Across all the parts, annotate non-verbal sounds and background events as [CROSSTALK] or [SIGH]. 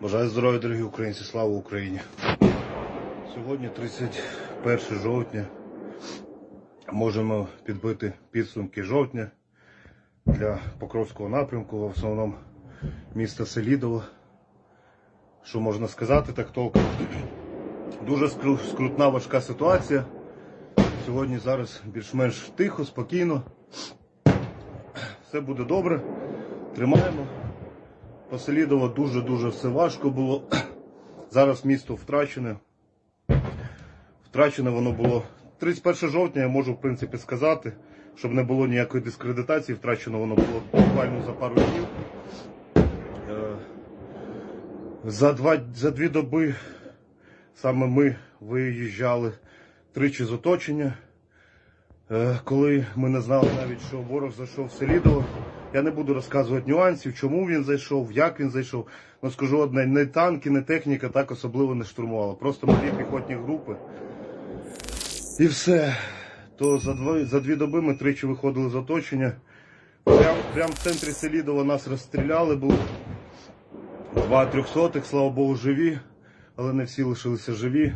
Бажаю здоров'я, дорогі українці, слава Україні! Сьогодні 31 жовтня. Можемо підбити підсумки жовтня для Покровського напрямку, в основному міста Селідово. Що можна сказати так толком? Дуже скрутна важка ситуація. Сьогодні зараз більш-менш тихо, спокійно. Все буде добре. Тримаємо. По Селідово дуже-дуже все важко було. [CLEARS THROAT] Зараз місто втрачене. Втрачене воно було 31 жовтня, я можу в принципі сказати, щоб не було ніякої дискредитації, втрачено воно було буквально за пару днів. Е, За, два, за дві доби саме ми виїжджали тричі з оточення. Е, Коли ми не знали навіть, що ворог зайшов в Селідово, я не буду розказувати нюансів, чому він зайшов, як він зайшов. Ну скажу одне, не танки, не техніка так особливо не штурмувала. Просто малі піхотні групи. І все. То за, два, за дві доби ми тричі виходили з оточення. Прям, прям в центрі Селідова нас розстріляли, було два трьохсотих, слава Богу, живі, але не всі лишилися живі.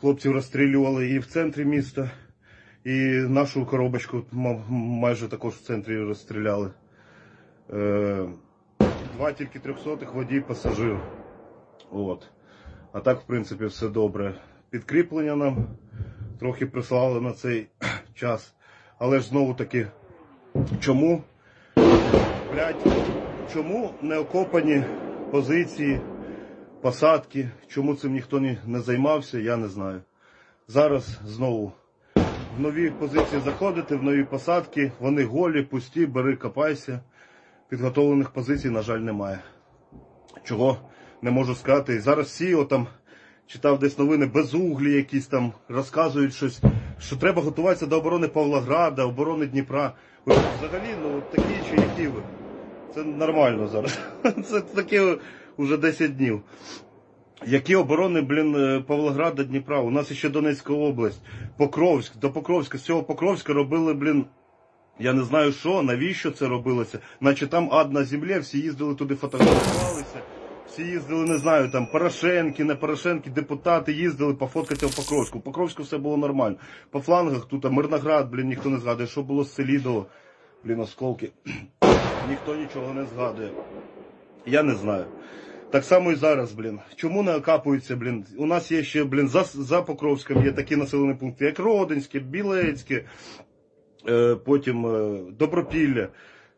Хлопців розстрілювали і в центрі міста, і нашу коробочку майже також в центрі розстріляли. Е, Два тільки трьохсотих водій пасажир. От. А так, в принципі, все добре. Підкріплення нам трохи прислали на цей [CLEARS THROAT] час. Але ж знову таки, чому? Блять, чому не окопані позиції, посадки? Чому цим ніхто не займався, я не знаю. Зараз знову в нові позиції заходити, в нові посадки, вони голі, пусті, бери, копайся. Підготовлених позицій, на жаль, немає. Чого не можу сказати. І зараз всі отам читав десь новини, безуглі якісь там розказують щось, що треба готуватися до оборони Павлограда, оборони Дніпра. Взагалі, ну такі чи які ви? Це нормально зараз. [LAUGHS] Це таке вже 10 днів. Які оборони, блін, е, Павлограда, Дніпра? У нас ще Донецька область, Покровськ, до Покровська, з цього Покровська робили, блін, я не знаю що, навіщо це робилося. Наче там ад на землі, всі їздили туди, фотографувалися. Всі їздили, не знаю, там Порошенки, не Порошенки, депутати їздили пофоткати в Покровську. В Покровську все було нормально. По флангах тут а Мирноград, блін, ніхто не згадує. Що було з Селідово, блін, осколки. [CLEARS THROAT] ніхто нічого не згадує. Я не знаю. Так само і зараз, блін. Чому не окапуються, блін? У нас є ще, блін, за, за Покровськом є такі населені пункти, як Родинське, Білецьке, е, потім е, Добропілля.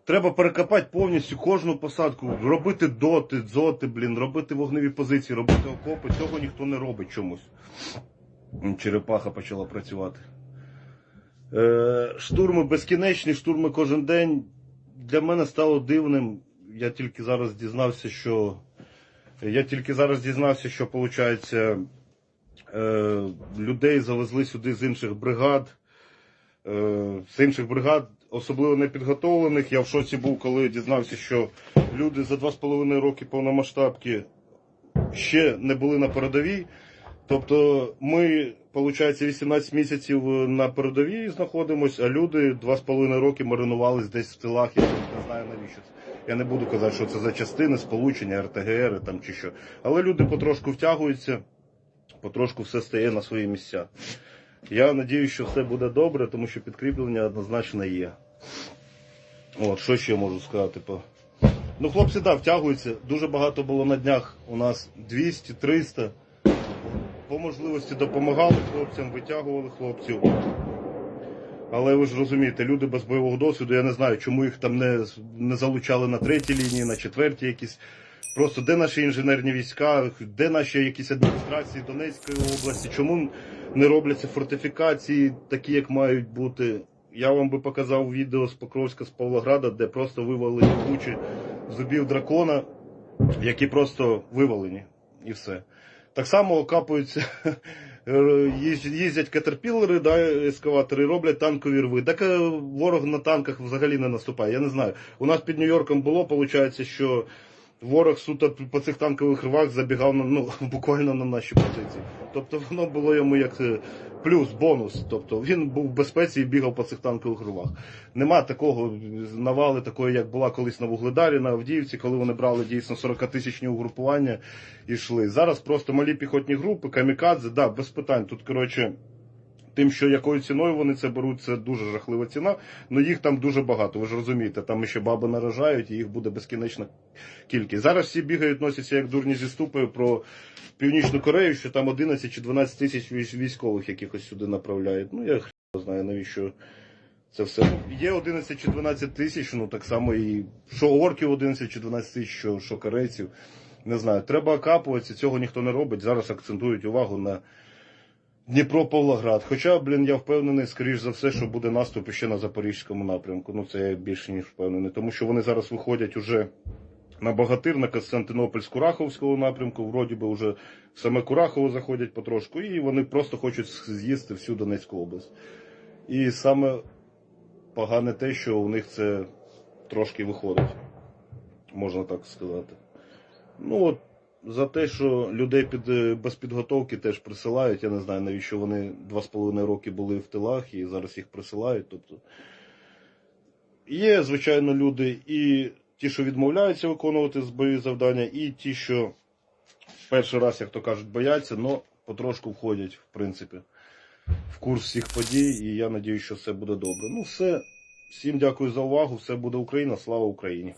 Треба перекопати повністю кожну посадку, робити доти, дзоти, блін, робити вогневі позиції, робити окопи. Цього ніхто не робить чомусь. Черепаха почала працювати. Е, штурми безкінечні, штурми кожен день. Для мене стало дивним. Я тільки зараз дізнався, що. Я тільки зараз дізнався, що виходить, е, людей завезли сюди з інших бригад. Е, з інших бригад, особливо непідготовлених. Я в шоці був, коли дізнався, що люди за 2,5 роки повномасштабки ще не були на передовій. Тобто ми, виходить, 18 місяців на передовій знаходимося, а люди 2,5 роки маринувались десь в тилах, я не знаю навіщо. Я не буду казати, що це за частини, сполучення, РТГР там чи що. Але люди потрошку втягуються, потрошку все стає на свої місця. Я надіюсь, що все буде добре, тому що підкріплення однозначно є. От, що ще можу сказати. Ну, хлопці, так, втягуються. Дуже багато було на днях у нас 200, 300. По можливості допомагали хлопцям, витягували хлопців. Але ви ж розумієте, люди без бойового досвіду, я не знаю, чому їх там не, не залучали на третій лінії, на четвертій якісь. Просто де наші інженерні війська, де наші якісь адміністрації Донецької області, чому не робляться фортифікації, такі, як мають бути. Я вам би показав відео з Покровська, з Павлограда, де просто вивалені кучі зубів дракона, які просто вивалені. І все. Так само окапуються, [LAUGHS] їздять, їздять катерпілери, да, ескаватори, роблять танкові рви. Так е, ворог на танках взагалі не наступає. Я не знаю. У нас під Нью-Йорком було, виходить, що ворог суто по цих танкових рвах забігав на, ну, [LAUGHS] буквально на наші позиції. Тобто воно було йому як е, плюс, бонус. Тобто він був в безпеці і бігав по цих танкових рвах. Нема такого навали, такої, як була колись на Вугледарі, на Авдіївці, коли вони брали дійсно 40-тисячні угрупування і йшли. Зараз просто малі піхотні групи, камікадзе, да, без питань. Тут, коротше. Тим, що якою ціною вони це беруть, це дуже жахлива ціна. Ну їх там дуже багато. Ви ж розумієте, там ще баби наражають, і їх буде безкінечна кількість. Зараз всі бігають, носяться як дурні зі ступою про Північну Корею, що там 11 чи 12 тисяч військових якихось сюди направляють. Ну я хрен знаю, навіщо це все. Ну, Є 11 чи 12 тисяч, ну так само і що орків 11 чи 12 тисяч, що, що корейців. Не знаю, треба окапуватися, цього ніхто не робить. Зараз акцентують увагу на Дніпро Павлоград. Хоча, блін, я впевнений, скоріш за все, що буде наступ ще на запорізькому напрямку. Ну це я більше ніж впевнений. Тому що вони зараз виходять уже на Богатир, на Константинопольську-Раховського напрямку. Вроді би вже саме Курахово заходять потрошку, і вони просто хочуть з'їсти всю Донецьку область. І саме погане те, що у них це трошки виходить, можна так сказати. Ну от за те, що людей під, е, без підготовки теж присилають. Я не знаю, навіщо вони два з половиною роки були в тилах і зараз їх присилають. Тобто є, звичайно, люди і ті, що відмовляються виконувати бойові завдання, і ті, що перший раз, як то кажуть, бояться, але потрошку входять, в принципі, в курс всіх подій, і я надію, що все буде добре. Ну, все. Всім дякую за увагу. Все буде Україна. Слава Україні!